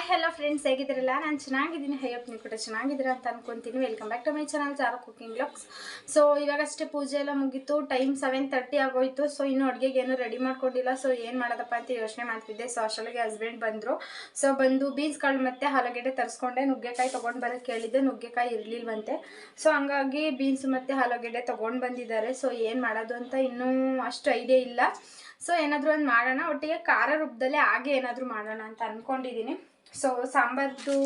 Hi hello friends ಹೇಗಿದ್ದೀರಲ್ಲ? ನಾನು ಚೆನ್ನಾಗಿದ್ದೀನಿ. ಹೈಯಪ್ ನೀವು ಕೂಡ ಚೆನ್ನಾಗಿದ್ದೀರಾ ಅಂತ ಅನ್ಕೊಂತೀನಿ. Welcome back to my channel ಚಾರ cooking blogs so ಇವಾಗಷ್ಟೇ ಪೂಜೆ ಎಲ್ಲ ಮುಗೀತು. ಟೈಮ್ ಸೆವೆನ್ ತರ್ಟಿ ಆಗೋಯ್ತು. ಸೊ ಇನ್ನು ಅಡುಗೆಗೆ ಏನು ರೆಡಿ ಮಾಡ್ಕೊಂಡಿಲ್ಲ. ಸೊ ಏನು ಮಾಡೋದಪ್ಪ ಅಂತ ಯೋಚನೆ ಮಾಡ್ತಿದ್ದೆ. ಸೊ ಅಷ್ಟೊಳಗೆ ಹಸ್ಬೆಂಡ್ ಬಂದರು. ಸೊ ಬಂದು ಬೀನ್ಸ್ ಕಾಳು ಮತ್ತೆ ಆಲೂಗೆಡ್ಡೆ ತರಿಸ್ಕೊಂಡೆ. ನುಗ್ಗೆಕಾಯಿ ತೊಗೊಂಡು ಬರೋಕ್ಕೆ ಕೇಳಿದ್ದೆ. ನುಗ್ಗೆಕಾಯಿ ಇರಲಿಲ್ವಂತೆ. ಸೊ ಹಂಗಾಗಿ ಬೀನ್ಸ್ ಮತ್ತು ಆಲೂಗೆಡ್ಡೆ ತೊಗೊಂಡು ಬಂದಿದ್ದಾರೆ. ಸೊ ಏನು ಮಾಡೋದು ಅಂತ ಇನ್ನೂ ಅಷ್ಟು ಐಡಿಯಾ ಇಲ್ಲ. ಸೊ ಏನಾದರೂ ಒಂದು ಮಾಡೋಣ? ಒಟ್ಟಿಗೆ ಖಾರ ರೂಪದಲ್ಲೇ ಹಾಗೆ ಏನಾದರೂ ಮಾಡೋಣ ಅಂತ ಅಂದ್ಕೊಂಡಿದ್ದೀನಿ ಸೊ ಸಾಂಬಾರ್ದು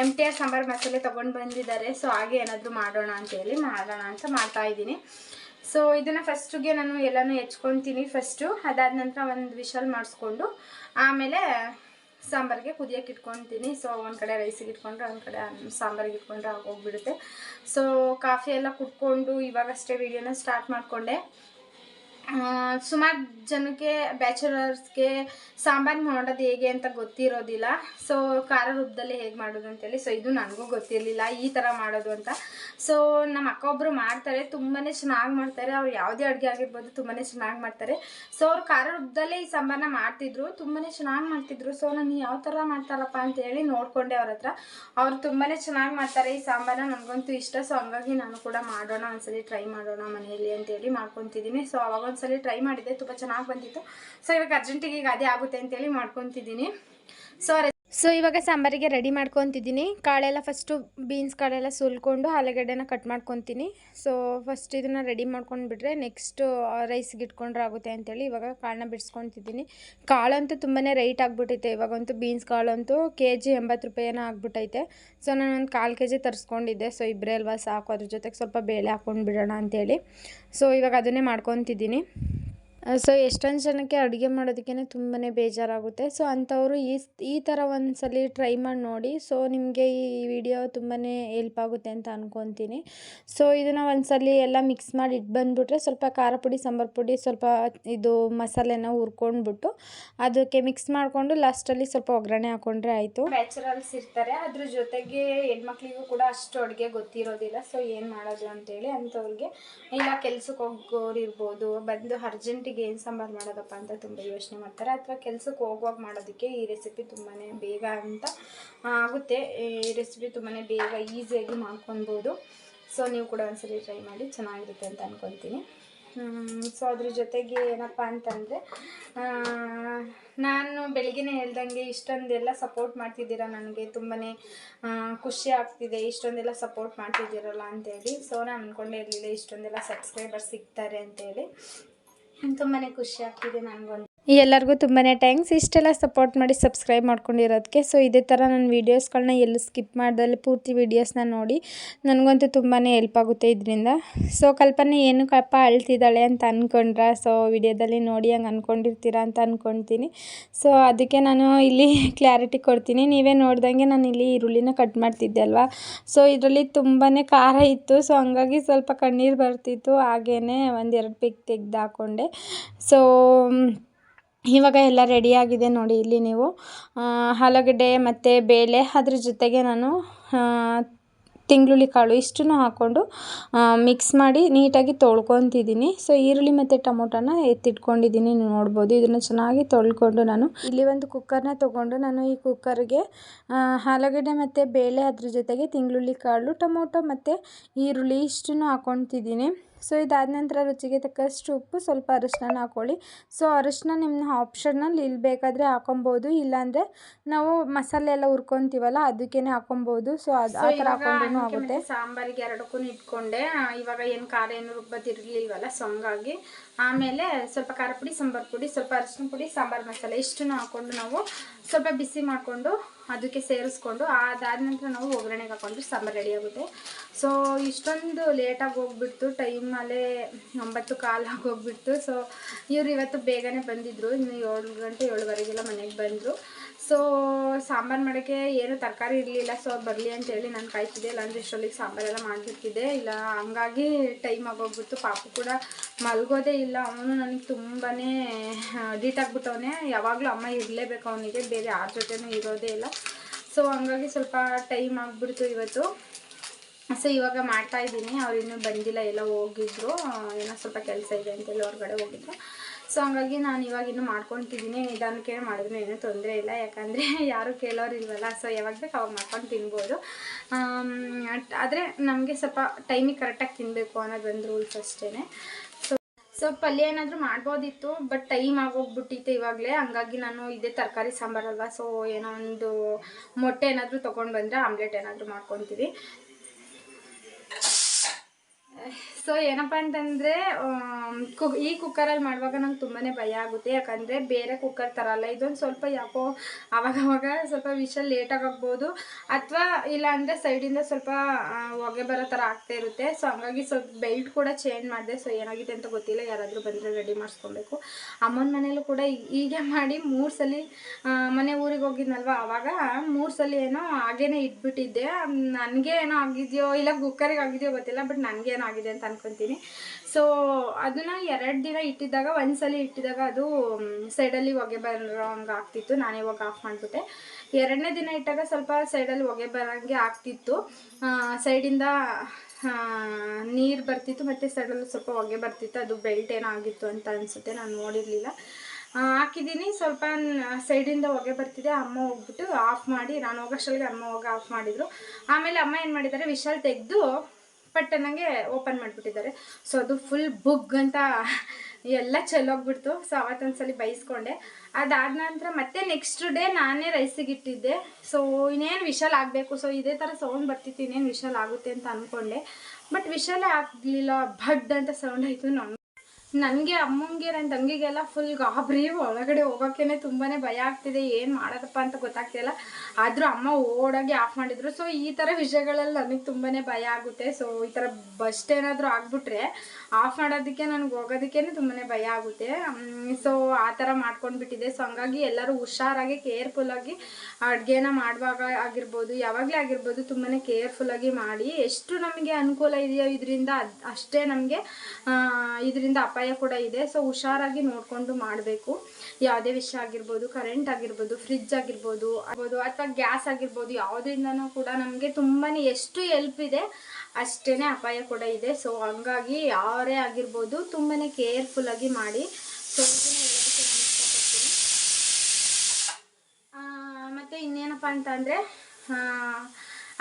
ಎಂ ಟಿ ಆರ್ ಸಾಂಬಾರು ಮಸಾಲೆ ತೊಗೊಂಡು ಬಂದಿದ್ದಾರೆ. ಸೊ ಹಾಗೆ ಏನಾದರೂ ಮಾಡೋಣ ಅಂತೇಳಿ ಮಾಡೋಣ ಅಂತ ಮಾಡ್ತಾ ಇದ್ದೀನಿ. ಸೊ ಇದನ್ನು ಫಸ್ಟಿಗೆ ನಾನು ಎಲ್ಲನೂ ಹೆಚ್ಕೊತೀನಿ ಫಸ್ಟು ಅದಾದ ನಂತರ ಒಂದು ವಿಶಲ್ ಮಾಡಿಸ್ಕೊಂಡು ಆಮೇಲೆ ಸಾಂಬಾರಿಗೆ ಕುದಿಯೋಕೆ ಇಟ್ಕೊತೀನಿ. ಸೊ ಒಂದು ಕಡೆ ರೈಸಿಗೆ ಇಟ್ಕೊಂಡ್ರೆ ಒಂದು ಕಡೆ ಸಾಂಬಾರಿಗೆ ಇಟ್ಕೊಂಡ್ರೆ ಆಗೋಗ್ಬಿಡುತ್ತೆ. ಸೊ ಕಾಫಿ ಎಲ್ಲ ಕುಟ್ಕೊಂಡು ಇವಾಗಷ್ಟೇ ವಿಡಿಯೋನ ಸ್ಟಾರ್ಟ್ ಮಾಡಿಕೊಂಡೆ. ಸುಮಾರು ಜನಕ್ಕೆ, ಬ್ಯಾಚುಲರ್ಸ್ಗೆ ಸಾಂಬಾರು ಮಾಡೋದು ಹೇಗೆ ಅಂತ ಗೊತ್ತಿರೋದಿಲ್ಲ. ಸೊ ಖಾರ ರೂಪದಲ್ಲಿ ಹೇಗೆ ಮಾಡೋದು ಅಂತೇಳಿ ಸೊ ಇದು ನನಗೂ ಗೊತ್ತಿರಲಿಲ್ಲ, ಈ ಥರ ಮಾಡೋದು ಅಂತ. ಸೊ ನಮ್ಮ ಅಕ್ಕ ಒಬ್ಬರು ಮಾಡ್ತಾರೆ ತುಂಬಾ ಚೆನ್ನಾಗಿ ಮಾಡ್ತಾರೆ. ಅವ್ರು ಯಾವುದೇ ಅಡುಗೆ ಆಗಿರ್ಬೋದು ತುಂಬಾ ಚೆನ್ನಾಗಿ ಮಾಡ್ತಾರೆ. ಸೊ ಅವ್ರು ಖಾರ ರೂಪದಲ್ಲೇ ಈ ಸಾಂಬಾರನ್ನ ಮಾಡ್ತಿದ್ರು ತುಂಬಾ ಚೆನ್ನಾಗಿ ಮಾಡ್ತಿದ್ರು. ಸೊ ನಾನು ಯಾವ ಥರ ಮಾಡ್ತಾರಪ್ಪ ಅಂತೇಳಿ ನೋಡಿಕೊಂಡೆ ಅವ್ರ ಹತ್ರ. ಅವ್ರು ತುಂಬಾ ಚೆನ್ನಾಗಿ ಮಾಡ್ತಾರೆ ಈ ಸಾಂಬಾರನ್ನ ನನಗಂತೂ ಇಷ್ಟ. ಸೊ ಹಂಗಾಗಿ ನಾನು ಕೂಡ ಮಾಡೋಣ ಒಂದ್ಸಲಿ, ಟ್ರೈ ಮಾಡೋಣ ಮನೆಯಲ್ಲಿ ಅಂತೇಳಿ ಮಾಡ್ಕೊತಿದ್ದೀನಿ. ಸೊ ಅವಾಗ ಒಂದ್ಸಲಿ ಟ್ರೈ ಮಾಡಿದ್ದೆ, ತುಂಬ ಚೆನ್ನಾಗಿ ಬಂದಿತ್ತು. ಸೊ ಇವಾಗ ಅರ್ಜೆಂಟಿಗೆ ಈಗ ಅದೇ ಆಗುತ್ತೆ ಅಂತೇಳಿ ಮಾಡ್ಕೊತಿದ್ದೀನಿ. ಸೊ ಸೊ ಇವಾಗ ಸಾಂಬಾರಿಗೆ ರೆಡಿ ಮಾಡ್ಕೊತಿದ್ದೀನಿ. ಕಾಳೆಲ್ಲ ಫಸ್ಟು ಬೀನ್ಸ್ ಕಾಳೆಲ್ಲ ಸುಲ್ಕೊಂಡು ಆಲೂಗಡ್ಡೆನ ಕಟ್ ಮಾಡ್ಕೊತೀನಿ. ಸೊ ಫಸ್ಟ್ ಇದನ್ನು ರೆಡಿ ಮಾಡ್ಕೊಂಡ್ಬಿಟ್ರೆ ನೆಕ್ಸ್ಟು ರೈಸ್ಗೆ ಇಟ್ಕೊಂಡ್ರೆ ಆಗುತ್ತೆ ಅಂತೇಳಿ ಇವಾಗ ಕಾಳನ್ನ ಬಿಡಿಸ್ಕೊತಿದ್ದೀನಿ. ಕಾಳಂತೂ ತುಂಬಾ ರೈಟ್ ಆಗಿಬಿಟ್ಟೈತೆ ಇವಾಗಂತೂ ಬೀನ್ಸ್ ಕಾಳಂತೂ ಕೆ ಜಿ ಎಂಬತ್ತು ರೂಪಾಯಿನ ಆಗ್ಬಿಟ್ಟೈತೆ ಸೊ ಒಂದು ಕಾಲು ಕೆ ಜಿ ತರಿಸ್ಕೊಂಡಿದ್ದೆ. ಸೊ ಇಬ್ಬರೇ ಅಲ್ವಾ ಸಾಕು. ಅದ್ರ ಜೊತೆಗೆ ಸ್ವಲ್ಪ ಬೇಳೆ ಹಾಕ್ಕೊಂಡು ಬಿಡೋಣ ಅಂತೇಳಿ. ಸೊ ಇವಾಗ ಅದನ್ನೇ ಮಾಡ್ಕೊತಿದ್ದೀನಿ. ಸೊ ಎಷ್ಟೊಂದು ಜನಕ್ಕೆ ಅಡುಗೆ ಮಾಡೋದಕ್ಕೇ ತುಂಬಾ ಬೇಜಾರಾಗುತ್ತೆ. ಸೊ ಅಂಥವರು ಈ ಈ ಥರ ಒಂದ್ಸಲಿ ಟ್ರೈ ಮಾಡಿ ನೋಡಿ ಸೊ ನಿಮಗೆ ಈ ವಿಡಿಯೋ ತುಂಬಾ ಹೆಲ್ಪ್ ಆಗುತ್ತೆ ಅಂತ ಅಂದ್ಕೊತೀನಿ ಸೊ ಇದನ್ನು ಒಂದ್ಸಲಿ ಎಲ್ಲ ಮಿಕ್ಸ್ ಮಾಡಿ ಇಟ್ಟು ಬಂದುಬಿಟ್ರೆ ಸ್ವಲ್ಪ ಖಾರ ಪುಡಿ, ಸಾಂಬಾರು ಪುಡಿ, ಸ್ವಲ್ಪ ಇದು ಮಸಾಲೆನ ಹುರ್ಕೊಂಡ್ಬಿಟ್ಟು ಅದಕ್ಕೆ ಮಿಕ್ಸ್ ಮಾಡಿಕೊಂಡು ಲಾಸ್ಟಲ್ಲಿ ಸ್ವಲ್ಪ ಒಗ್ಗರಣೆ ಹಾಕೊಂಡ್ರೆ ಆಯಿತು. ನ್ಯಾಚುರಲ್ಸ್ ಇರ್ತಾರೆ. ಅದ್ರ ಜೊತೆಗೆ ಹೆಣ್ಮಕ್ಳಿಗೂ ಕೂಡ ಅಷ್ಟು ಅಡುಗೆ ಗೊತ್ತಿರೋದಿಲ್ಲ. ಸೊ ಏನು ಮಾಡೋದು ಅಂತೇಳಿ ಅಂಥವ್ರಿಗೆ ಇಲ್ಲ ಕೆಲ್ಸಕ್ಕೆ ಹೋಗೋರು ಇರ್ಬೋದು ಬಂದು ಅರ್ಜೆಂಟಿಗೆ ಏನು ಸಾಂಬಾರು ಮಾಡೋದಪ್ಪ ಅಂತ ತುಂಬ ಯೋಚನೆ ಮಾಡ್ತಾರೆ. ಅಥವಾ ಕೆಲಸಕ್ಕೆ ಹೋಗುವಾಗ ಮಾಡೋದಕ್ಕೆ ಈ ರೆಸಿಪಿ ತುಂಬಾ ಬೇಗ ಅಂತ ಆಗುತ್ತೆ. ಈ ರೆಸಿಪಿ ತುಂಬಾ ಬೇಗ ಈಸಿಯಾಗಿ ಮಾಡ್ಕೊಬೋದು ಸೊ ನೀವು ಕೂಡ ಒಂದ್ಸಲಿ ಟ್ರೈ ಮಾಡಿ ಚೆನ್ನಾಗಿರುತ್ತೆ ಅಂತ ಅಂದ್ಕೊತೀನಿ ಸೊ ಅದ್ರ ಜೊತೆಗೆ ಏನಪ್ಪ ಅಂತಂದರೆ ನಾನು ಬೆಳಗ್ಗೆನೇ ಹೇಳ್ದಂಗೆ ಇಷ್ಟೊಂದೆಲ್ಲ ಸಪೋರ್ಟ್ ಮಾಡ್ತಿದ್ದೀರಾ ನನಗೆ ತುಂಬಾ ಖುಷಿ ಆಗ್ತಿದೆ. ಇಷ್ಟೊಂದೆಲ್ಲ ಸಪೋರ್ಟ್ ಮಾಡ್ತಿದ್ದೀರಲ್ಲ ಅಂತೇಳಿ ಸೊ ನಾನು ಅಂದ್ಕೊಂಡೇ ಇರಲಿಲ್ಲ ಇಷ್ಟೊಂದೆಲ್ಲ ಸಬ್ಸ್ಕ್ರೈಬರ್ಸ್ ಸಿಗ್ತಾರೆ ಅಂತೇಳಿ ತುಂಬಾ ಖುಷಿ ಆಗ್ತಿದೆ ನನಗೊಂದು. ಎಲ್ಲರಿಗೂ ತುಂಬಾ ಥ್ಯಾಂಕ್ಸ್ ಇಷ್ಟೆಲ್ಲ ಸಪೋರ್ಟ್ ಮಾಡಿ ಸಬ್ಸ್ಕ್ರೈಬ್ ಮಾಡ್ಕೊಂಡಿರೋದಕ್ಕೆ ಸೊ ಇದೇ ಥರ ನನ್ನ ವೀಡಿಯೋಸ್ಗಳನ್ನ ಎಲ್ಲೂ ಸ್ಕಿಪ್ ಮಾಡ್ದಲ್ಲಿ ಪೂರ್ತಿ ವೀಡಿಯೋಸ್ನ ನೋಡಿ ನನಗಂತೂ ತುಂಬಾ ಹೆಲ್ಪ್ ಆಗುತ್ತೆ ಇದರಿಂದ. ಸೊ ಕಲ್ಪನೆ ಏನು ಕಪ್ಪ ಅಳ್ತಿದ್ದಾಳೆ ಅಂತ ಅಂದ್ಕೊಂಡ್ರ ಸೊ ವಿಡಿಯೋದಲ್ಲಿ ನೋಡಿ ಹಂಗೆ ಅಂದ್ಕೊಂಡಿರ್ತೀರಾ ಅಂತ ಅಂದ್ಕೊಳ್ತೀನಿ ಸೊ ಅದಕ್ಕೆ ನಾನು ಇಲ್ಲಿ ಕ್ಲಾರಿಟಿ ಕೊಡ್ತೀನಿ. ನೀವೇ ನೋಡ್ದಂಗೆ ನಾನು ಇಲ್ಲಿ ಈರುಳ್ಳಿನ ಕಟ್ ಮಾಡ್ತಿದ್ದೆ ಅಲ್ವಾ? ಸೊ ಇದರಲ್ಲಿ ತುಂಬಾ ಖಾರ ಇತ್ತು. ಸೊ ಹಂಗಾಗಿ ಸ್ವಲ್ಪ ಕಣ್ಣೀರು ಬರ್ತಿತ್ತು. ಹಾಗೇ ಒಂದೆರಡು ಪಿಕ್ ತೆಗ್ದು ಹಾಕ್ಕೊಂಡೆ ಸೊ ಇವಾಗ ಎಲ್ಲ ರೆಡಿಯಾಗಿದೆ ನೋಡಿ ಇಲ್ಲಿ ನೀವು. ಆಲೂಗಡ್ಡೆ ಮತ್ತು ಬೇಳೆ ಅದ್ರ ಜೊತೆಗೆ ನಾನು ತಿಂಗ್ಳುಳ್ಳಿ ಕಾಳು ಇಷ್ಟನ್ನು ಹಾಕ್ಕೊಂಡು ಮಿಕ್ಸ್ ಮಾಡಿ ನೀಟಾಗಿ ತೊಳ್ಕೊತಿದ್ದೀನಿ. ಸೊ ಈರುಳ್ಳಿ ಮತ್ತು ಟೊಮೊಟೊನ ಎತ್ತಿಟ್ಕೊಂಡಿದ್ದೀನಿ. ನೀವು ನೋಡ್ಬೋದು ಇದನ್ನು ಚೆನ್ನಾಗಿ ತೊಳ್ಕೊಂಡು ನಾನು ಇಲ್ಲಿ ಒಂದು ಕುಕ್ಕರ್ನ ತೊಗೊಂಡು ನಾನು ಈ ಕುಕ್ಕರ್ಗೆ ಆಲೂಗಡ್ಡೆ ಮತ್ತು ಬೇಳೆ ಅದ್ರ ಜೊತೆಗೆ ತಿಂಗ್ಳುಳ್ಳಿ ಕಾಳು, ಟೊಮೊಟೊ ಮತ್ತು ಈರುಳ್ಳಿ ಇಷ್ಟನ್ನು ಹಾಕ್ಕೊತಿದ್ದೀನಿ. ಸೊ ಇದಾದ ನಂತರ ರುಚಿಗೆ ತಕ್ಕಷ್ಟು ಉಪ್ಪು ಸ್ವಲ್ಪ ಅರಿಶಿನ ಹಾಕ್ಕೊಳ್ಳಿ ಸೊ ಅರಿಶಿನ ನಿಮ್ಮ ಆಪ್ಷನಲ್ಲಿ ಇಲ್ಲಿ ಬೇಕಾದರೆ ಹಾಕೊಬೋದು. ಇಲ್ಲಾಂದರೆ ನಾವು ಮಸಾಲೆ ಎಲ್ಲ ಹುರ್ಕೊತೀವಲ್ಲ ಅದಕ್ಕೇ ಹಾಕೊಬೋದು. ಸೊ ಅದು ಆ ಥರ ಹಾಕೊಂಡ್ರೂ ಆಗುತ್ತೆ. ಸಾಂಬಾರಿಗೆ ಎರಡಕ್ಕೂ ಇಟ್ಕೊಂಡೆ. ಇವಾಗ ಏನು ಖಾರ ಏನು ರುಬ್ಬದಿರಲಿಲ್ವಲ್ಲ ಸೊಂಗಾಗಿ ಆಮೇಲೆ ಸ್ವಲ್ಪ ಖಾರ ಪುಡಿ ಸಾಂಬಾರು ಪುಡಿ ಸ್ವಲ್ಪ ಅರಿಶಿನ ಪುಡಿ ಸಾಂಬಾರು ಮಸಾಲೆ ಇಷ್ಟನ್ನು ಹಾಕ್ಕೊಂಡು ನಾವು ಸ್ವಲ್ಪ ಬಿಸಿ ಮಾಡಿಕೊಂಡು ಅದಕ್ಕೆ ಸೇರಿಸ್ಕೊಂಡು ಅದಾದ ನಂತರ ನಾವು ಒಗ್ಗರಣೆಗೆ ಹಾಕೊಂಡ್ರೆ ಸಾಂಬಾರು ರೆಡಿ ಆಗುತ್ತೆ. ಸೊ ಇಷ್ಟೊಂದು ಲೇಟಾಗಿ ಹೋಗ್ಬಿಡ್ತು ಟೈಮಲ್ಲೇ ಒಂಬತ್ತು ಕಾಲಾಗಿ ಹೋಗ್ಬಿಡ್ತು. ಸೊ ಇವ್ರು ಇವತ್ತು ಬೇಗನೆ ಬಂದಿದ್ದರು ಇನ್ನು ಏಳು ಗಂಟೆ ಏಳುವರೆಗೆಲ್ಲ ಮನೆಗೆ ಬಂದರು. ಸೊ ಸಾಂಬಾರು ಮಾಡೋಕ್ಕೆ ಏನು ತರಕಾರಿ ಇರಲಿಲ್ಲ. ಸೊ ಬರಲಿ ಅಂತೇಳಿ ನಾನು ಕಾಯ್ತಿದ್ದೆ ಇಲ್ಲಾಂದರೆ ಇಷ್ಟೊಲ್ಲಿಗೆ ಸಾಂಬಾರೆಲ್ಲ ಮಾಡಿಬಿಟ್ಟಿದ್ದೆ. ಇಲ್ಲ, ಹಂಗಾಗಿ ಟೈಮ್ ಆಗೋಗ್ಬಿಟ್ಟು ಪಾಪು ಕೂಡ ಮಲ್ಗೋದೇ ಇಲ್ಲ. ಅವನು ನನಗೆ ತುಂಬಾ ಡೀಟ್ ಆಗಿಬಿಟ್ಟವನೇ. ಯಾವಾಗಲೂ ಅಮ್ಮ ಇರಲೇಬೇಕು ಅವನಿಗೆ. ಬೇರೆ ಯಾರ ಜೊತೆನೂ ಇರೋದೇ ಇಲ್ಲ. ಸೊ ಹಂಗಾಗಿ ಸ್ವಲ್ಪ ಟೈಮ್ ಆಗಿಬಿಡ್ತು ಇವತ್ತು. ಸೊ ಇವಾಗ ಮಾಡ್ತಾ ಇದ್ದೀನಿ. ಅವ್ರು ಇನ್ನೂ ಬಂದಿಲ್ಲ. ಎಲ್ಲ ಹೋಗಿದ್ರು. ಏನೋ ಸ್ವಲ್ಪ ಕೆಲಸ ಇದೆ ಅಂತೇಳಿ ಹೊರಗಡೆ ಹೋಗಿದ್ರು. ಸೊ ಹಂಗಾಗಿ ನಾನು ಇವಾಗ ಇನ್ನು ಮಾಡ್ಕೊತಿದ್ದೀನಿ ನಿಧಾನಕ್ಕೆ ಮಾಡಿದ್ರು ಏನೂ ತೊಂದರೆ ಇಲ್ಲ. ಯಾಕಂದರೆ ಯಾರು ಕೇಳೋರು ಇಲ್ವಲ್ಲ. ಸೊ ಯಾವಾಗ ಬೇಕು ಅವಾಗ ಮಾಡ್ಕೊಂಡು ತಿನ್ಬೋದು. ಆದರೆ ನಮಗೆ ಸ್ವಲ್ಪ ಟೈಮಿಗೆ ಕರೆಕ್ಟಾಗಿ ತಿನ್ನಬೇಕು ಅನ್ನೋದು ಒಂದು ರೂಲ್ಸ್ ಅಷ್ಟೇ ಸೊ ಸೊ ಪಲ್ಯ ಏನಾದರೂ ಮಾಡ್ಬೋದಿತ್ತು ಬಟ್ ಟೈಮ್ ಆಗೋಗ್ಬಿಟ್ಟಿತ್ತು ಇವಾಗಲೇ. ಹಂಗಾಗಿ ನಾನು ಇದೇ ತರಕಾರಿ ಸಾಂಬಾರಲ್ವ ಸೊ ಏನೋ ಒಂದು ಮೊಟ್ಟೆ ಏನಾದರೂ ತೊಗೊಂಡು ಬಂದರೆ ಆಮ್ಲೆಟ್ ಏನಾದರೂ ಮಾಡ್ಕೊತೀವಿ. ಸೊ ಏನಪ್ಪ ಅಂತಂದರೆ ಕು ಈ ಕುಕ್ಕರಲ್ಲಿ ಮಾಡುವಾಗ ನಂಗೆ ತುಂಬಾ ಭಯ ಆಗುತ್ತೆ. ಯಾಕಂದರೆ ಬೇರೆ ಕುಕ್ಕರ್ ಥರ ಅಲ್ಲ. ಇದೊಂದು ಸ್ವಲ್ಪ ಯಾಕೋ ಆವಾಗವಾಗ ಸ್ವಲ್ಪ ಲೇಟಾಗಿ ಆಗಬಹುದು ಅಥವಾ ಇಲ್ಲ ಅಂದರೆ ಸೈಡಿಂದ ಸ್ವಲ್ಪ ಹೊಗೆ ಬರೋ ಥರ ಆಗ್ತಾ ಇರುತ್ತೆ. ಸೊ ಹಂಗಾಗಿ ಸ್ವಲ್ಪ ಬೆಲ್ಟ್ ಕೂಡ ಚೇಂಜ್ ಮಾಡಿದೆ. ಸೊ ಏನಾಗಿದೆ ಅಂತ ಗೊತ್ತಿಲ್ಲ. ಯಾರಾದರೂ ಬಂದರೆ ರೆಡಿ ಮಾಡಿಸ್ಕೊಬೇಕು. ಅಮ್ಮನ ಮನೇಲೂ ಕೂಡ ಹೀಗೆ ಮಾಡಿ ಮೂರು ಸಲ ಮನೆ ಊರಿಗೆ ಹೋಗಿದ್ನಲ್ವ? ಆವಾಗ ಮೂರು ಸಲ ಏನೋ ಹಾಗೇನೆ ಇಟ್ಬಿಟ್ಟಿದ್ದೆ. ನನಗೆ ಏನೋ ಆಗಿದೆಯೋ ಇಲ್ಲ ಕುಕ್ಕರಿಗೆ ಆಗಿದೆಯೋ ಗೊತ್ತಿಲ್ಲ, ಬಟ್ ನನಗೇನೋ ಆಗಿದೆ ಅಂತ ಅನ್ಕೊತೀನಿ. ಸೊ ಅದನ್ನ ಎರಡು ದಿನ ಇಟ್ಟಿದ್ದಾಗ, ಒಂದ್ಸಲ ಇಟ್ಟಿದಾಗ ಅದು ಸೈಡಲ್ಲಿ ಹೊಗೆ ಬರೋ ಹಂಗೆ ಆಗ್ತಿತ್ತು. ನಾನು ಇವಾಗ ಆಫ್ ಮಾಡಿಬಿಟ್ಟೆ. ಎರಡನೇ ದಿನ ಇಟ್ಟಾಗ ಸ್ವಲ್ಪ ಸೈಡಲ್ಲಿ ಹೊಗೆ ಬರೋಂಗೆ ಆಗ್ತಿತ್ತು. ಸೈಡಿಂದ ನೀರು ಬರ್ತಿತ್ತು, ಮತ್ತು ಸೈಡಲ್ಲಿ ಸ್ವಲ್ಪ ಹೊಗೆ ಬರ್ತಿತ್ತು. ಅದು ಬೆಲ್ಟ್ ಏನೋ ಆಗಿತ್ತು ಅಂತ ಅನಿಸುತ್ತೆ, ನಾನು ನೋಡಿರಲಿಲ್ಲ. ಹಾಕಿದ್ದೀನಿ. ಸ್ವಲ್ಪ ಸೈಡಿಂದ ಹೊಗೆ ಬರ್ತಿದೆ. ಅಮ್ಮ ಹೋಗ್ಬಿಟ್ಟು ಆಫ್ ಮಾಡಿ, ನಾನು ಹೋಗೋಷ್ಟೊಳಗೆ ಅಮ್ಮ ಹೋಗಿ ಆಫ್ ಮಾಡಿದರು. ಆಮೇಲೆ ಅಮ್ಮ ಏನು ಮಾಡಿದ್ದಾರೆ, ವಿಶಾಲ್ ತೆಗೆದು ಪಟ್ ನನಗೆ ಓಪನ್ ಮಾಡಿಬಿಟ್ಟಿದ್ದಾರೆ. ಸೊ ಅದು ಫುಲ್ ಬುಗ್ ಅಂತ ಎಲ್ಲ ಚೆಲ್ಲೋಗ್ಬಿಡ್ತು ಸೊ ಅವತ್ತೊಂದ್ಸಲಿ ಬೈಸ್ಕೊಂಡೆ. ಅದಾದ ನಂತರ ಮತ್ತೆ ನೆಕ್ಸ್ಟ್ ಡೇ ನಾನೇ ರೈಸಿಗೆ ಇಟ್ಟಿದ್ದೆ. ಸೊ ಇನ್ನೇನು ವಿಶಾಲ್ ಆಗಬೇಕು. ಸೊ ಇದೇ ಥರ ಸೌಂಡ್ ಬರ್ತಿತ್ತು, ಇನ್ನೇನು ವಿಶಾಲ್ ಆಗುತ್ತೆ ಅಂತ ಅಂದ್ಕೊಂಡೆ ಬಟ್ ವಿಶಾಲೇ ಆಗಲಿಲ್ಲ. ಭಡ್ ಅಂತ ಸೌಂಡ್ ಆಯಿತು. ನಮ್ಮ ನನಗೆ, ಅಮ್ಮಂಗೆ ನನ್ನ ತಂಗಿಗೆಲ್ಲ ಫುಲ್ ಗಾಬರಿ. ಒಳಗಡೆ ಹೋಗೋಕ್ಕೇನೆ ತುಂಬಾ ಭಯ ಆಗ್ತಿದೆ. ಏನು ಮಾಡೋದಪ್ಪ ಅಂತ ಗೊತ್ತಾಗ್ತಿಲ್ಲ. ಆದರೂ ಅಮ್ಮ ಓಡಾಗಿ ಆಫ್ ಮಾಡಿದ್ರು. ಸೊ ಈ ಥರ ವಿಷಯಗಳಲ್ಲಿ ನನಗೆ ತುಂಬಾ ಭಯ ಆಗುತ್ತೆ. ಸೊ ಈ ಥರ ಬಸ್ಟ್ ಏನಾದರೂ ಆಗ್ಬಿಟ್ರೆ ಆಫ್ ಮಾಡೋದಕ್ಕೆ, ನನಗೆ ಹೋಗೋದಕ್ಕೇ ತುಂಬಾನೇ ಭಯ ಆಗುತ್ತೆ. ಸೊ ಆ ಥರ ಮಾಡ್ಕೊಂಡ್ಬಿಟ್ಟಿದೆ ಸೊ ಹಂಗಾಗಿ ಎಲ್ಲರೂ ಹುಷಾರಾಗಿ ಕೇರ್ಫುಲ್ಲಾಗಿ ಅಡುಗೆನ ಮಾಡುವಾಗ ಆಗಿರ್ಬೋದು, ಯಾವಾಗಲೇ ಆಗಿರ್ಬೋದು ಕೇರ್ಫುಲ್ ಕೇರ್ಫುಲ್ಲಾಗಿ ಮಾಡಿ. ಎಷ್ಟು ನಮಗೆ ಅನುಕೂಲ ಇದೆಯೋ ಇದರಿಂದ ಅಷ್ಟೇ ನಮಗೆ ಇದರಿಂದ ಅಪಾಯ ಕೂಡ ಇದೆ. ಸೊ ಹುಷಾರಾಗಿ ನೋಡಿಕೊಂಡು ಮಾಡಬೇಕು. ಯಾವುದೇ ವಿಷಯ ಆಗಿರ್ಬೋದು ಕರೆಂಟ್ ಆಗಿರ್ಬೋದು ಫ್ರಿಜ್ ಆಗಿರ್ಬೋದು ಆಗ್ಬೋದು ಅಥವಾ ಗ್ಯಾಸ್ ಆಗಿರ್ಬೋದು, ಯಾವುದರಿಂದನೂ ಕೂಡ ನಮಗೆ ತುಂಬಾ ಎಷ್ಟು ಹೆಲ್ಪ್ ಇದೆ ಅಷ್ಟೇ ಅಪಾಯ ಕೂಡ ಇದೆ. ಸೊ ಹಂಗಾಗಿ ಯಾರೇ ಆಗಿರ್ಬೋದು ತುಂಬಾ ಕೇರ್ಫುಲ್ಲಾಗಿ ಮಾಡಿ. ಸೊ ಮತ್ತೆ ಇನ್ನೇನಪ್ಪ ಅಂತ ಅಂದರೆ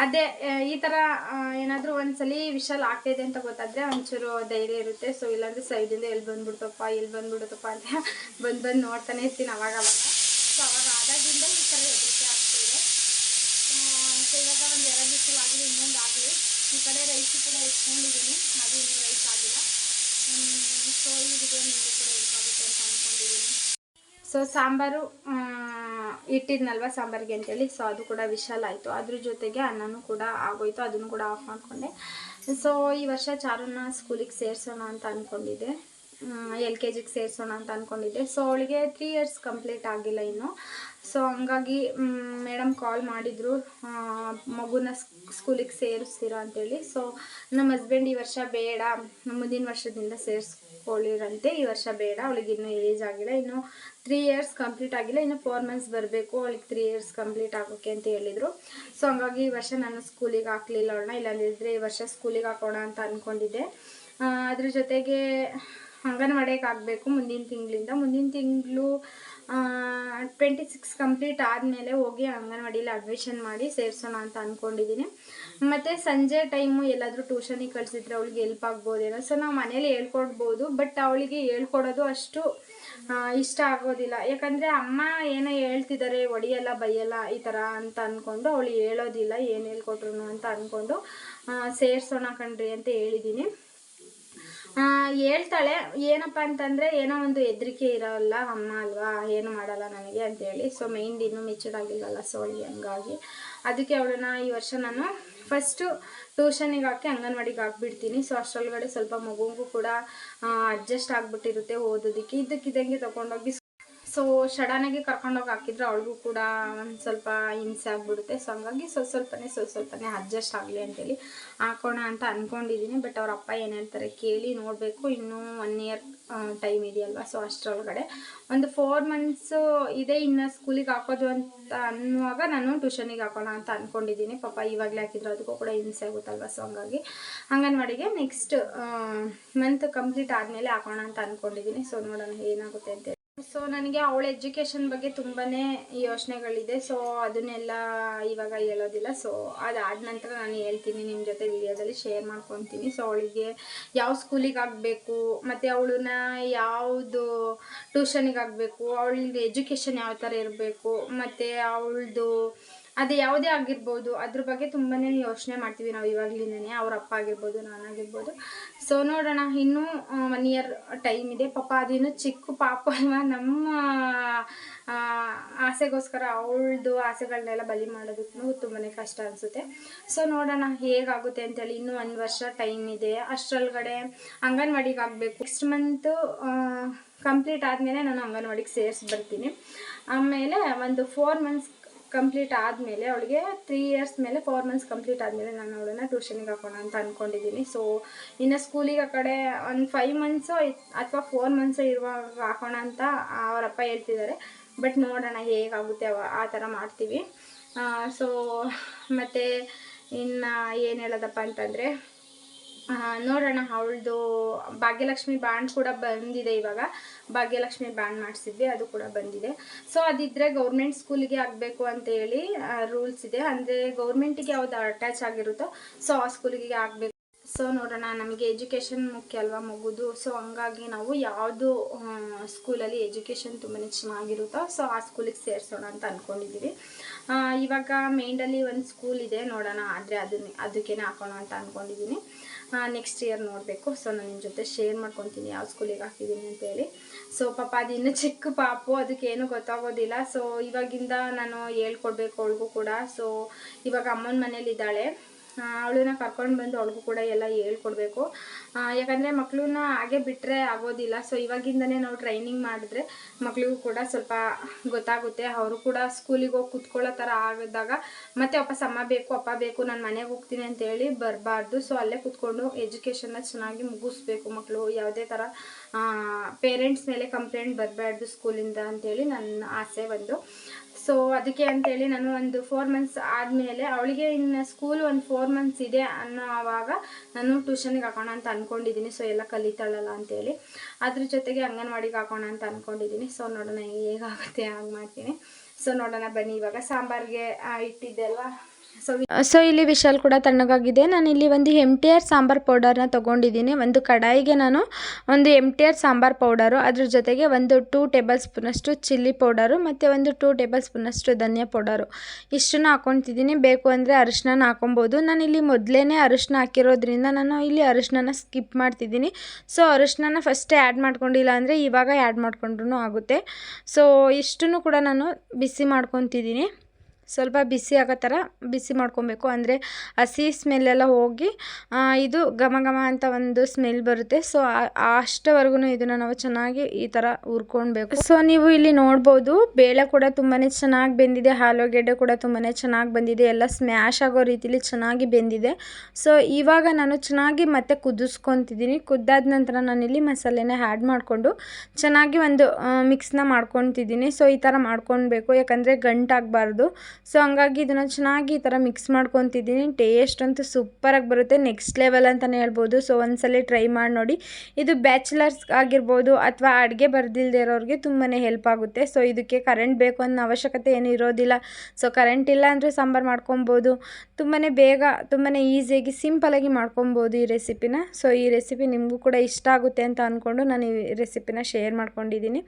ಅದೇ ಈ ಥರ ಏನಾದರೂ ಒಂದ್ಸಲಿ ವಿಶಾಲ್ ಆಗ್ತಿದೆ ಅಂತ ಗೊತ್ತಾದರೆ ಒಂಚೂರು ಧೈರ್ಯ ಇರುತ್ತೆ. ಸೊ ಇಲ್ಲಾಂದರೆ ಇಂದ ಎಲ್ಲಿ ಬಂದ್ಬಿಡ್ತಪ್ಪ ಎಲ್ಲಿ ಬಂದ್ಬಿಡುತ್ತಪ್ಪ ಅಂತ ಬಂದು ಬಂದು ನೋಡ್ತಾನೆ ಇರ್ತೀನಿ ಅವಾಗ ಅವಾಗ ಸೊ ಅವಾಗ ಆದಾಗಿಂದ ಈ ತರ ಹೆದರಿಕೆ ಆಗ್ತಿದೆ ಸೊ ಇವಾಗ ಒಂದು ಎರಡು ವಿಷಲ್ ಆಗಲಿ ಇನ್ನೊಂದು ಆಗಲಿ. ಈ ಕಡೆ ರೈಸ್ ಕೂಡ ಇಟ್ಕೊಂಡಿದ್ದೀನಿ. ಅದು ಇನ್ನೂ ರೈಸ್ ಆಗಿಲ್ಲ. ಸೊ ಈ ವಿಡಿಯೋ ಕೂಡ ಹೆಲ್ಪ್ ಆಗುತ್ತೆ ಅಂತ ಅಂದ್ಕೊಂಡಿದ್ದೀನಿ ಸೊ ಸಾಂಬಾರು ಇಟ್ಟಿದ್ನಲ್ವ ಸಾಂಬಾರಿಗೆ ಅಂತೇಳಿ. ಸೊ ಅದು ಕೂಡ ವಿಶಾಲ ಆಯಿತು. ಅದ್ರ ಜೊತೆಗೆ ಅನ್ನನೂ ಕೂಡ ಆಗೋಯ್ತು. ಅದನ್ನು ಕೂಡ ಆಫ್ ಮಾಡಿಕೊಂಡೆ. ಸೊ ಈ ವರ್ಷ ಚಾರನ್ನ ಸ್ಕೂಲಿಗೆ ಸೇರಿಸೋಣ ಅಂತ ಅಂದ್ಕೊಂಡಿದ್ದೆ ಎಲ್ ಕೆ ಜಿಗೆ ಸೇರಿಸೋಣ ಅಂತ ಅಂದ್ಕೊಂಡಿದ್ದೆ ಸೊ ಅವಳಿಗೆ ತ್ರೀ ಇಯರ್ಸ್ ಕಂಪ್ಲೀಟ್ ಆಗಿಲ್ಲ ಇನ್ನು. ಸೊ ಹಂಗಾಗಿ ಮೇಡಮ್ ಕಾಲ್ ಮಾಡಿದರು. ಮಗುನ ಸ್ಕೂಲಿಗೆ ಸೇರಿಸ್ತೀರಾ ಅಂತೇಳಿ. ಸೊ ನಮ್ಮ ಹಸ್ಬೆಂಡ್ ಈ ವರ್ಷ ಬೇಡ. ಮುಂದಿನ ವರ್ಷದಿಂದ ಸೇರಿಸ್ಕೊಳ್ಳಿರಂತೆ. ಈ ವರ್ಷ ಬೇಡ. ಅವಳಿಗೆ ಇನ್ನೂ ಏಜ್ ಆಗಿಲ್ಲ. ಇನ್ನು ತ್ರೀ ಇಯರ್ಸ್ ಕಂಪ್ಲೀಟ್ ಆಗಿಲ್ಲ. ಇನ್ನು ಫೋರ್ ಮಂತ್ಸ್ ಬರಬೇಕು. ಅವಳಿಗೆ ತ್ರೀ ಇಯರ್ಸ್ ಕಂಪ್ಲೀಟ್ ಆಗೋಕ್ಕೆ ಅಂತ ಹೇಳಿದರು. ಸೊ ಹಂಗಾಗಿ ಈ ವರ್ಷ ನಾನು ಸ್ಕೂಲಿಗೆ ಹಾಕ್ಲಿಲ್ಲ ಅವಳನ್ನ. ಇಲ್ಲಾಂದಿದ್ರೆ ಈ ವರ್ಷ ಸ್ಕೂಲಿಗೆ ಹಾಕೋಣ ಅಂತ ಅಂದ್ಕೊಂಡಿದ್ದೆ ಅದ್ರ ಜೊತೆಗೆ ಅಂಗನವಾಡಿಗೆ ಆಗಬೇಕು ಮುಂದಿನ ತಿಂಗಳಿಂದ. ಮುಂದಿನ ತಿಂಗಳು ಟ್ವೆಂಟಿ ಸಿಕ್ಸ್ ಕಂಪ್ಲೀಟ್ ಆದಮೇಲೆ ಹೋಗಿ ಅಂಗನವಾಡಿಲಿ ಅಡ್ಮಿಷನ್ ಮಾಡಿ ಸೇರಿಸೋಣ ಅಂತ ಅಂದ್ಕೊಂಡಿದ್ದೀನಿ ಮತ್ತು ಸಂಜೆ ಟೈಮು ಎಲ್ಲಾದರೂ ಟ್ಯೂಷನಿಗೆ ಕಳಿಸಿದ್ರೆ ಅವಳಿಗೆ ಹೆಲ್ಪ್ ಆಗ್ಬೋದೇನೋ. ಸೊ ನಾವು ಮನೇಲಿ ಹೇಳ್ಕೊಡ್ಬೋದು ಬಟ್ ಅವಳಿಗೆ ಹೇಳ್ಕೊಡೋದು ಅಷ್ಟು ಇಷ್ಟ ಆಗೋದಿಲ್ಲ. ಯಾಕಂದರೆ ಅಮ್ಮ ಏನೋ ಹೇಳ್ತಿದ್ದಾರೆ ಒಡೆಯಲ್ಲ ಬೈಯಲ್ಲ, ಈ ಥರ ಅಂತ ಅಂದ್ಕೊಂಡು ಅವಳು ಹೇಳೋದಿಲ್ಲ, ಏನು ಹೇಳ್ಕೊಟ್ರು ಅಂತ ಅಂದ್ಕೊಂಡು ಸೇರಿಸೋಣ ಕಣ್ರಿ ಅಂತ ಹೇಳಿದ್ದೀನಿ ಹೇಳ್ತಾಳೆ, ಏನಪ್ಪ ಅಂತಂದರೆ, ಏನೋ ಒಂದು ಹೆದರಿಕೆ ಇರೋಲ್ಲ, ಅಮ್ಮ ಅಲ್ವಾ, ಏನು ಮಾಡಲ್ಲ ನನಗೆ ಅಂತೇಳಿ. ಸೊ ಮೈಂಡ್ ಇನ್ನೂ ಮೆಚೂರ್ ಆಗಿಲ್ಲಲ್ಲ ಸೊ ಹಂಗಾಗಿ. ಅದಕ್ಕೆ ಅವಳನ್ನ ಈ ವರ್ಷ ನಾನು ಫಸ್ಟು ಟ್ಯೂಷನಿಗೆ ಹಾಕಿ ಅಂಗನವಾಡಿಗೆ ಹಾಕ್ಬಿಡ್ತೀನಿ. ಸೊ ಅಷ್ಟರೊಳಗಡೆ ಸ್ವಲ್ಪ ಮಗುಗೂ ಕೂಡ ಅಡ್ಜಸ್ಟ್ ಆಗಿಬಿಟ್ಟಿರುತ್ತೆ ಓದೋದಕ್ಕೆ. ಇದ್ದಕ್ಕಿದ್ದಂಗೆ ತೊಗೊಂಡೋಗಿ ಸೊ ಸಡನ್ನಾಗಿ ಕರ್ಕೊಂಡೋಗಿ ಹಾಕಿದ್ರೆ ಅವಳಿಗೂ ಕೂಡ ಒಂದು ಸ್ವಲ್ಪ ಹಿಂಸೆ ಆಗಿಬಿಡುತ್ತೆ. ಸೊ ಹಂಗಾಗಿ ಸ್ವಲ್ಪ ಸ್ವಲ್ಪನೇ ಸ್ವಲ್ಪ ಸ್ವಲ್ಪನೇ ಅಡ್ಜಸ್ಟ್ ಆಗಲಿ ಅಂತೇಳಿ ಹಾಕೋಣ ಅಂತ ಅಂದ್ಕೊಂಡಿದ್ದೀನಿ ಬಟ್ ಅವ್ರ ಅಪ್ಪ ಏನು ಹೇಳ್ತಾರೆ ಕೇಳಿ ನೋಡಬೇಕು. ಇನ್ನೂ ಒನ್ ಇಯರ್ ಟೈಮ್ ಇದೆಯಲ್ವ? ಸೊ ಅಷ್ಟರೊಳಗಡೆ. ಒಂದು ಫೋರ್ ಮಂತ್ಸು ಇದೆ, ಇನ್ನು ಸ್ಕೂಲಿಗೆ ಹಾಕೋದು ಅಂತ ಅನ್ನುವಾಗ ನಾನು ಟ್ಯೂಷನಿಗೆ ಹಾಕೋಣ ಅಂತ ಅಂದ್ಕೊಂಡಿದ್ದೀನಿ ಪಾಪ ಇವಾಗಲೇ ಹಾಕಿದ್ರು, ಅದಕ್ಕೂ ಕೂಡ ಹಿಂಸೆ ಆಗುತ್ತಲ್ವ? ಸೊ ಹಂಗಾಗಿ ಅಂಗನವಾಡಿಗೆ ನೆಕ್ಸ್ಟ್ ಮಂತ್ ಕಂಪ್ಲೀಟ್ ಆದಮೇಲೆ ಹಾಕೋಣ ಅಂತ ಅಂದ್ಕೊಂಡಿದ್ದೀನಿ ಸೊ ನೋಡೋಣ ಏನಾಗುತ್ತೆ ಅಂತ ಸೊ ನನಗೆ ಅವಳ ಎಜುಕೇಷನ್ ಬಗ್ಗೆ ತುಂಬಾ ಯೋಚನೆಗಳಿದೆ. ಸೊ ಅದನ್ನೆಲ್ಲ ಇವಾಗ ಹೇಳೋದಿಲ್ಲ. ಸೊ ಅದಾದ ನಂತರ ನಾನು ಹೇಳ್ತೀನಿ ನಿಮ್ಮ ಜೊತೆ ವಿಡಿಯೋದಲ್ಲಿ ಶೇರ್ ಮಾಡ್ಕೊತೀನಿ. ಸೊ ಅವಳಿಗೆ ಯಾವ ಸ್ಕೂಲಿಗೆ ಆಗಬೇಕು, ಮತ್ತು ಅವಳನ್ನ ಯಾವುದು ಟ್ಯೂಷನಿಗೆ ಆಗಬೇಕು ಅವಳದ್ದು ಎಜುಕೇಷನ್ ಯಾವ ಥರ ಇರಬೇಕು, ಮತ್ತು ಅವಳದು ಅದು ಯಾವುದೇ ಆಗಿರ್ಬೋದು, ಅದ್ರ ಬಗ್ಗೆ ತುಂಬಾ ಯೋಚನೆ ಮಾಡ್ತೀವಿ ನಾವು ಇವಾಗ್ಲಿಂದನೇ ಅವ್ರ ಅಪ್ಪ ಆಗಿರ್ಬೋದು ನಾನಾಗಿರ್ಬೋದು ಸೊ ನೋಡೋಣ, ಇನ್ನೂ ಒನ್ ಇಯರ್ ಟೈಮ್ ಇದೆ. ಪಾಪ ಅದಿನ್ನು ಚಿಕ್ಕ ಪಾಪ ನಮ್ಮ ಆಸೆಗೋಸ್ಕರ ಅವಳದು ಆಸೆಗಳನ್ನೆಲ್ಲ ಬಲಿ ಮಾಡೋದಕ್ಕೂ ತುಂಬಾ ಕಷ್ಟ ಅನಿಸುತ್ತೆ. ಸೊ ನೋಡೋಣ, ಹೇಗಾಗುತ್ತೆ ಅಂತೇಳಿ ಇನ್ನೂ ಒಂದು ವರ್ಷ ಟೈಮ್ ಇದೆ. ಅಷ್ಟರೊಳಗಡೆ ಅಂಗನವಾಡಿಗೆ ಆಗಬೇಕು. ನೆಕ್ಸ್ಟ್ ಮಂತು ಕಂಪ್ಲೀಟ್ ಆದಮೇಲೆ ನಾನು ಅಂಗನವಾಡಿಗೆ ಸೇರಿಸಿ ಬರ್ತೀನಿ. ಆಮೇಲೆ ಒಂದು ಫೋರ್ ಮಂತ್ಸ್ ಕಂಪ್ಲೀಟ್ ಆದಮೇಲೆ ಅವಳಿಗೆ ತ್ರೀ ಇಯರ್ಸ್ ಮೇಲೆ ಫೋರ್ ಮಂತ್ಸ್ ಕಂಪ್ಲೀಟ್ ಆದಮೇಲೆ ನಾನು ಅವಳನ್ನ ಟ್ಯೂಷನಿಗೆ ಹಾಕೋಣ ಅಂತ ಅಂದ್ಕೊಂಡಿದ್ದೀನಿ ಸೊ ಇನ್ನು ಸ್ಕೂಲಿಗೆ ಆ ಕಡೆ ಒಂದು ಫೈವ್ ಮಂತ್ಸು ಅಥವಾ ಫೋರ್ ಮಂತ್ಸು ಇರುವಾಗ ಹಾಕೋಣ ಅಂತ ಅವರಪ್ಪ ಹೇಳ್ತಿದ್ದಾರೆ. ಬಟ್ ನೋಡೋಣ ಹೇಗಾಗುತ್ತೆ ಆ ಥರ ಮಾಡ್ತೀವಿ. ಸೊ ಮತ್ತು ಇನ್ನು ಏನು ಹೇಳೋದಪ್ಪ ಅಂತಂದರೆ ನೋಡೋಣ, ಅವಳದು ಭಾಗ್ಯಲಕ್ಷ್ಮಿ ಬ್ಯಾಂಡ್ ಕೂಡ ಬಂದಿದೆ ಇವಾಗ. ಭಾಗ್ಯಲಕ್ಷ್ಮಿ ಬ್ಯಾಂಡ್ ಮಾಡಿಸಿದ್ವಿ, ಅದು ಕೂಡ ಬಂದಿದೆ. ಸೊ ಅದಿದ್ರೆ ಗೌರ್ಮೆಂಟ್ ಸ್ಕೂಲಿಗೆ ಆಗಬೇಕು ಅಂತ ಹೇಳಿ ರೂಲ್ಸ್ ಇದೆ. ಅಂದರೆ ಗೌರ್ಮೆಂಟಿಗೆ ಯಾವ್ದು ಅಟ್ಯಾಚ್ ಆಗಿರುತ್ತೋ ಸೊ ಆ ಸ್ಕೂಲಿಗೆ ಆಗಬೇಕು. ಸೊ ನೋಡೋಣ, ನಮಗೆ ಎಜುಕೇಷನ್ ಮುಖ್ಯ ಅಲ್ವಾ ಮಗುದು? ಸೊ ಹಂಗಾಗಿ ನಾವು ಯಾವುದು ಸ್ಕೂಲಲ್ಲಿ ಎಜುಕೇಷನ್ ತುಂಬಾ ಚೆನ್ನಾಗಿರುತ್ತೋ ಸೊ ಆ ಸ್ಕೂಲಿಗೆ ಸೇರಿಸೋಣ ಅಂತ ಅಂದ್ಕೊಂಡಿದ್ದೀವಿ ಇವಾಗ ಮೇಂಡಲ್ಲಿ ಒಂದು ಸ್ಕೂಲ್ ಇದೆ, ನೋಡೋಣ, ಆದರೆ ಅದನ್ನೇ, ಅದಕ್ಕೇನೆ ಹಾಕೋಣ ಅಂತ ಅಂದ್ಕೊಂಡಿದ್ದೀನಿ ನೆಕ್ಸ್ಟ್ ಇಯರ್ ನೋಡಬೇಕು. ಸೊ ನಾನು ನಿಮ್ಮ ಜೊತೆ ಶೇರ್ ಮಾಡ್ಕೊತೀನಿ ಯಾವ ಸ್ಕೂಲಿಗೆ ಹಾಕಿದ್ದೀನಿ ಅಂತೇಳಿ ಸೊ ಪಾಪ ಅದು ಇನ್ನೂ ಚಿಕ್ಕ ಪಾಪು, ಅದಕ್ಕೇನು ಗೊತ್ತಾಗೋದಿಲ್ಲ. ಸೊ ಇವಾಗಿಂದ ನಾನು ಹೇಳ್ಕೊಡ್ಬೇಕು ಅವಳಿಗೂ ಕೂಡ. ಸೊ ಇವಾಗ ಅಮ್ಮನ ಮನೇಲಿ ಇದ್ದಾಳೆ ಅವಳನ್ನ ಕರ್ಕೊಂಡು ಬಂದು ಅವಳಿಗೂ ಕೂಡ ಎಲ್ಲ ಹೇಳ್ಕೊಡ್ಬೇಕು. ಯಾಕಂದರೆ ಮಕ್ಕಳನ್ನ ಹಾಗೆ ಬಿಟ್ಟರೆ ಆಗೋದಿಲ್ಲ. ಸೊ ಇವಾಗಿಂದನೇ ನಾವು ಟ್ರೈನಿಂಗ್ ಮಾಡಿದ್ರೆ ಮಕ್ಕಳಿಗೂ ಕೂಡ ಸ್ವಲ್ಪ ಗೊತ್ತಾಗುತ್ತೆ. ಅವರು ಕೂಡ ಸ್ಕೂಲಿಗೆ ಹೋಗಿ ಕುತ್ಕೊಳ್ಳೋ ಥರ ಆಗಿದಾಗ ಮತ್ತೆ ಅಪ್ಪ ಅಮ್ಮ ಬೇಕು, ಅಪ್ಪ ಬೇಕು, ನಾನು ಮನೆಗೆ ಹೋಗ್ತೀನಿ ಅಂತೇಳಿ ಬರಬಾರ್ದು. ಸೊ ಅಲ್ಲೇ ಕುತ್ಕೊಂಡು ಎಜುಕೇಷನ್ನ ಚೆನ್ನಾಗಿ ಮುಗಿಸ್ಬೇಕು ಮಕ್ಕಳು ಯಾವುದೇ ಥರ ಪೇರೆಂಟ್ಸ್ ಮೇಲೆ ಕಂಪ್ಲೇಂಟ್ ಬರಬಾರ್ದು ಸ್ಕೂಲಿಂದ ಅಂತೇಳಿ ನನ್ನ ಆಸೆ ಒಂದು ಸೊ ಅದಕ್ಕೆ ಅಂತೇಳಿ ನಾನು ಒಂದು ಫೋರ್ ಮಂತ್ಸ್ ಆದಮೇಲೆ ಅವಳಿಗೆ ಇನ್ನು ಸ್ಕೂಲ್ ಒಂದು ಫೋರ್ ಮಂತ್ಸ್ ಇದೆ ಅನ್ನೋ ಆವಾಗ ನಾನು ಟ್ಯೂಷನಿಗೆ ಹಾಕೋಣ ಅಂತ ಅಂದ್ಕೊಂಡಿದ್ದೀನಿ ಸೊ ಎಲ್ಲ ಕಲಿತಾಳಲ್ಲ ಅಂತೇಳಿ. ಅದ್ರ ಜೊತೆಗೆ ಅಂಗನವಾಡಿಗೆ ಹಾಕೋಣ ಅಂತ ಅಂದ್ಕೊಂಡಿದ್ದೀನಿ ಸೊ ನೋಡೋಣ ಹೇಗಾಗುತ್ತೆ, ಹಾಗೆ ಮಾಡ್ತೀನಿ. ಸೊ ನೋಡೋಣ ಬನ್ನಿ ಇವಾಗ. ಸಾಂಬಾರಿಗೆ ಇಟ್ಟಿದ್ದೆ ಅಲ್ವಾ? ಸೊ ಇಲ್ಲಿ ವಿಶಾಲ್ ಕೂಡ ತಣ್ಣಗಾಗಿದೆ. ನಾನು ಇಲ್ಲಿ ಒಂದು ಎಂ ಟಿ ಆರ್ ಸಾಂಬಾರ್ ಪೌಡರ್ನ ತೊಗೊಂಡಿದ್ದೀನಿ. ಒಂದು ಕಡಾಯಿಗೆ ನಾನು ಒಂದು M T R sambar powder ಅದ್ರ ಜೊತೆಗೆ ಒಂದು ಟೂ ಟೇಬಲ್ ಸ್ಪೂನಷ್ಟು ಚಿಲ್ಲಿ ಪೌಡರು ಮತ್ತು ಒಂದು ಟೂ ಟೇಬಲ್ ಸ್ಪೂನಷ್ಟು ಧನಿಯಾ ಪೌಡರು ಇಷ್ಟನ್ನು ಹಾಕೊತಿದ್ದೀನಿ. ಬೇಕು ಅಂದರೆ ಅರಿಶಿನ ಹಾಕೊಬೋದು. ನಾನು ಇಲ್ಲಿ ಮೊದಲೇ ಅರಿಶಿನ ಹಾಕಿರೋದ್ರಿಂದ ನಾನು ಇಲ್ಲಿ ಅರಿಶಿನ ಸ್ಕಿಪ್ ಮಾಡ್ತಿದ್ದೀನಿ. ಸೊ ಅರಿಶಿನ ಫಸ್ಟೇ ಆ್ಯಡ್ ಮಾಡ್ಕೊಂಡಿಲ್ಲ ಅಂದರೆ ಇವಾಗ ಆ್ಯಡ್ ಮಾಡ್ಕೊಂಡ್ರೂ ಆಗುತ್ತೆ. ಸೊ ಇಷ್ಟನ್ನು ಕೂಡ ನಾನು ಬಿಸಿ ಮಾಡ್ಕೊತಿದ್ದೀನಿ. ಸ್ವಲ್ಪ ಬಿಸಿ ಆಗೋ ಥರ ಬಿಸಿ ಮಾಡ್ಕೊಬೇಕು. ಅಂದರೆ ಹಸಿ ಸ್ಮೆಲ್ಲೆಲ್ಲ ಹೋಗಿ ಇದು ಘಮ ಘಮ ಅಂತ ಒಂದು ಸ್ಮೆಲ್ ಬರುತ್ತೆ. ಸೊ ಅಷ್ಟವರೆಗೂ ಇದನ್ನು ನಾವು ಚೆನ್ನಾಗಿ ಈ ಥರ ಹುರ್ಕೊಳ್ಬೇಕು ಸೊ, ನೀವು ಇಲ್ಲಿ ನೋಡ್ಬೋದು, ಬೇಳೆ ಕೂಡ ತುಂಬಾ ಚೆನ್ನಾಗಿ ಬೆಂದಿದೆ. ಆಲೂಗೆಡ್ಡೆ ಕೂಡ ತುಂಬಾ ಚೆನ್ನಾಗಿ ಬಂದಿದೆ. ಎಲ್ಲ ಸ್ಮ್ಯಾಶ್ ಆಗೋ ರೀತಿಲಿ ಚೆನ್ನಾಗಿ ಬೆಂದಿದೆ. ಸೊ, ಇವಾಗ ನಾನು ಚೆನ್ನಾಗಿ ಮತ್ತೆ ಕುದಿಸ್ಕೊತಿದ್ದೀನಿ. ಕುದ್ದಾದ ನಂತರ ನಾನಿಲ್ಲಿ ಮಸಾಲೆನ ಆ್ಯಡ್ ಮಾಡಿಕೊಂಡು ಚೆನ್ನಾಗಿ ಒಂದು ಮಿಕ್ಸ್ನ ಮಾಡ್ಕೊತಿದ್ದೀನಿ. ಸೊ, ಈ ಥರ ಮಾಡ್ಕೊಳ್ಬೇಕು ಯಾಕಂದರೆ ಗಂಟಾಗಬಾರ್ದು. ಸೊ ಹಂಗಾಗಿ ಇದನ್ನು ಚೆನ್ನಾಗಿ ಈ ಥರ ಮಿಕ್ಸ್ ಮಾಡ್ಕೊತಿದ್ದೀನಿ. ಟೇಸ್ಟ್ ಅಂತೂ ಸೂಪರಾಗಿ ಬರುತ್ತೆ. ನೆಕ್ಸ್ಟ್ ಲೆವೆಲ್ ಅಂತಲೇ ಹೇಳ್ಬೋದು. ಸೊ ಒಂದ್ಸಲ ಟ್ರೈ ಮಾಡಿ ನೋಡಿ. ಇದು ಬ್ಯಾಚುಲರ್ಸ್ ಆಗಿರ್ಬೋದು ಅಥವಾ ಅಡುಗೆ ಬರ್ದಿಲ್ದೇ ಇರೋರಿಗೆ ತುಂಬಾ ಹೆಲ್ಪ್ ಆಗುತ್ತೆ. ಸೊ ಇದಕ್ಕೆ ಕರೆಂಟ್ ಬೇಕು ಅನ್ನೋ ಅವಶ್ಯಕತೆ ಏನು ಇರೋದಿಲ್ಲ. ಸೊ ಕರೆಂಟ್ ಇಲ್ಲ ಅಂದರೆ ಸಾಂಬಾರು ಮಾಡ್ಕೊಬೋದು. ತುಂಬಾ ಬೇಗ ತುಂಬಾ ಈಸಿಯಾಗಿ ಸಿಂಪಲಾಗಿ ಮಾಡ್ಕೊಬೋದು ಈ ರೆಸಿಪಿನ ಸೊ ಈ ರೆಸಿಪಿ ನಿಮಗೂ ಕೂಡ ಇಷ್ಟ ಆಗುತ್ತೆ ಅಂತ ಅಂದ್ಕೊಂಡು ನಾನು ಈ ರೆಸಿಪಿನ ಶೇರ್ ಮಾಡ್ಕೊಂಡಿದ್ದೀನಿ.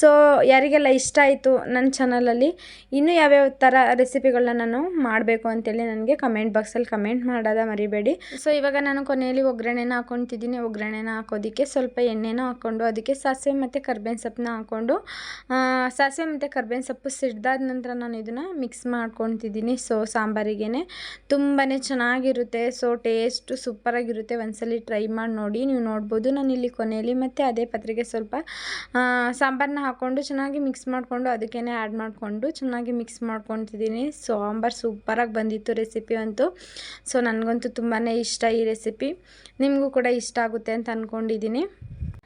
ಸೊ ಯಾರಿಗೆಲ್ಲ ಇಷ್ಟ ಆಯಿತು ನನ್ನ ಚಾನಲಲ್ಲಿ ಇನ್ನೂ ಯಾವ್ಯಾವ ಥರ ರೆಸಿಪಿಗಳನ್ನ ನಾನು ಮಾಡಬೇಕು ಅಂತೇಳಿ ನನಗೆ ಕಮೆಂಟ್ ಬಾಕ್ಸಲ್ಲಿ ಕಮೆಂಟ್ ಮಾಡೋದ ಮರಿಬೇಡಿ. ಸೊ ಇವಾಗ ನಾನು ಕೊನೆಯಲ್ಲಿ ಒಗ್ಗರಣೆನ ಹಾಕೊತಿದ್ದೀನಿ. ಒಗ್ಗರಣೆನ ಹಾಕೋದಕ್ಕೆ ಸ್ವಲ್ಪ ಎಣ್ಣೆನ ಹಾಕ್ಕೊಂಡು ಅದಕ್ಕೆ ಸಾಸಿವೆ ಮತ್ತು ಕರ್ಬೇವಿನ ಸೊಪ್ಪನ್ನ ಹಾಕ್ಕೊಂಡು ಸಾಸಿವೆ ಮತ್ತು ಕರ್ಬೇವಿನ ಸೊಪ್ಪು ಸಿಡ್ದಾದ ನಂತರ ನಾನು ಇದನ್ನು ಮಿಕ್ಸ್ ಮಾಡ್ಕೊತಿದ್ದೀನಿ. ಸೊ ಸಾಂಬಾರಿಗೆ ತುಂಬಾ ಚೆನ್ನಾಗಿರುತ್ತೆ. ಸೊ ಟೇಸ್ಟು ಸೂಪರಾಗಿರುತ್ತೆ. ಒಂದ್ಸಲಿ ಟ್ರೈ ಮಾಡಿ ನೋಡಿ. ನೀವು ನೋಡ್ಬೋದು. ನಾನು ಇಲ್ಲಿ ಕೊನೆಯಲ್ಲಿ ಮತ್ತು ಅದೇ ಪತ್ರಿಕೆ ಸ್ವಲ್ಪ ಸಾಂಬಾರನ್ನ ಹಾಕ್ಕೊಂಡು ಚೆನ್ನಾಗಿ ಮಿಕ್ಸ್ ಮಾಡಿಕೊಂಡು ಅದಕ್ಕೇ ಆ್ಯಡ್ ಮಾಡಿಕೊಂಡು ಚೆನ್ನಾಗಿ ಮಿಕ್ಸ್ ಮಾಡ್ಕೊತಿದ್ದೀನಿ. ಸಾಂಬಾರು ಸೂಪರಾಗಿ ಬಂದಿತ್ತು ರೆಸಿಪಿ ಅಂತೂ. ಸೊ ನನಗಂತೂ ತುಂಬಾ ಇಷ್ಟ ಈ ರೆಸಿಪಿ ನಿಮಗೂ ಕೂಡ ಇಷ್ಟ ಆಗುತ್ತೆ ಅಂತ ಅಂದ್ಕೊಂಡಿದ್ದೀನಿ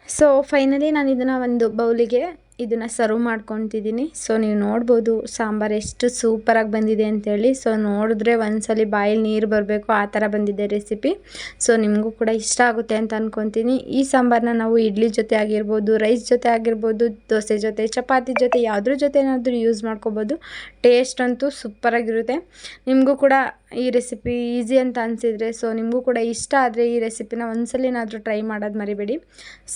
ಸೊ ಫೈನಲಿ ನಾನು ಇದನ್ನು ಒಂದು ಬೌಲಿಗೆ ಇದನ್ನು ಸರ್ವ್ ಮಾಡ್ಕೊತಿದ್ದೀನಿ ಸೊ ನೀವು ನೋಡ್ಬೋದು ಸಾಂಬಾರು ಎಷ್ಟು ಸೂಪರಾಗಿ ಬಂದಿದೆ ಅಂತೇಳಿ. ಸೊ ನೋಡಿದ್ರೆ ಒಂದ್ಸಲಿ ಬಾಯಲ್ಲಿ ನೀರು ಬರಬೇಕು, ಆ ಥರ ಬಂದಿದೆ ರೆಸಿಪಿ ಸೊ ನಿಮಗೂ ಕೂಡ ಇಷ್ಟ ಆಗುತ್ತೆ ಅಂತ ಅಂದ್ಕೊತೀನಿ ಈ ಸಾಂಬಾರನ್ನ ನಾವು ಇಡ್ಲಿ ಜೊತೆ ಆಗಿರ್ಬೋದು ರೈಸ್ ಜೊತೆ ಆಗಿರ್ಬೋದು, ದೋಸೆ ಜೊತೆ, ಚಪಾತಿ ಜೊತೆ, ಯಾವುದ್ರ ಜೊತೆ ಏನಾದರೂ ಯೂಸ್ ಮಾಡ್ಕೋಬೋದು. ಟೇಸ್ಟ್ ಅಂತೂ ಸೂಪರಾಗಿರುತ್ತೆ ನಿಮಗೂ ಕೂಡ ಈ ರೆಸಿಪಿ ಈಸಿ ಅಂತ ಅನಿಸಿದರೆ ಸೊ ನಿಮಗೂ ಕೂಡ ಇಷ್ಟ ಆದರೆ ಈ ರೆಸಿಪಿನ ಒಂದ್ಸಲಿನಾದರೂ ಟ್ರೈ ಮಾಡೋದು ಮರಿಬೇಡಿ.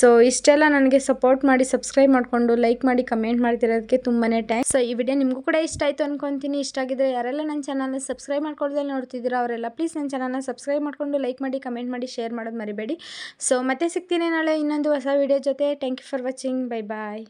ಸೊ ಇಷ್ಟೆಲ್ಲ ನನಗೆ ಸಪೋರ್ಟ್ ಮಾಡಿ ಸಬ್ಸ್ಕ್ರೈಬ್ ಮಾಡಿಕೊಂಡು ಲೈಕ್ ಮಾಡಿ ಕಮೆಂಟ್ ಮಾಡ್ತಿರೋದಕ್ಕೆ ತುಂಬಾ ಥ್ಯಾಂಕ್ಸ್ ಸೊ ಈ ವಿಡಿಯೋ ನಿಮಗೂ ಕೂಡ ಇಷ್ಟ ಆಯಿತು ಅನ್ಕೊತೀನಿ. ಇಷ್ಟ ಆಗಿದ್ರೆ ಯಾರೆಲ್ಲ ನನ್ನ ಚಾನಲ್ನ ಸಬ್ಸ್ಕ್ರೈಬ್ ಮಾಡ್ಕೊಳ್ದಲ್ಲಿ ನೋಡ್ತಿದ್ದೀರಾ ಅವರೆಲ್ಲ ಪ್ಲೀಸ್ ನನ್ನ ಚಾನಲ್ನ ಸಬ್ಸ್ಕ್ರೈಬ್ ಮಾಡಿಕೊಂಡು ಲೈಕ್ ಮಾಡಿ ಕಮೆಂಟ್ ಮಾಡಿ ಶೇರ್ ಮಾಡೋದು ಮರಿಬೇಡಿ. ಸೊ ಮತ್ತೆ ಸಿಗ್ತೀನಿ ನಾಳೆ ಇನ್ನೊಂದು ಹೊಸ ವಿಡಿಯೋ ಜೊತೆ. Thank you for watching bye bye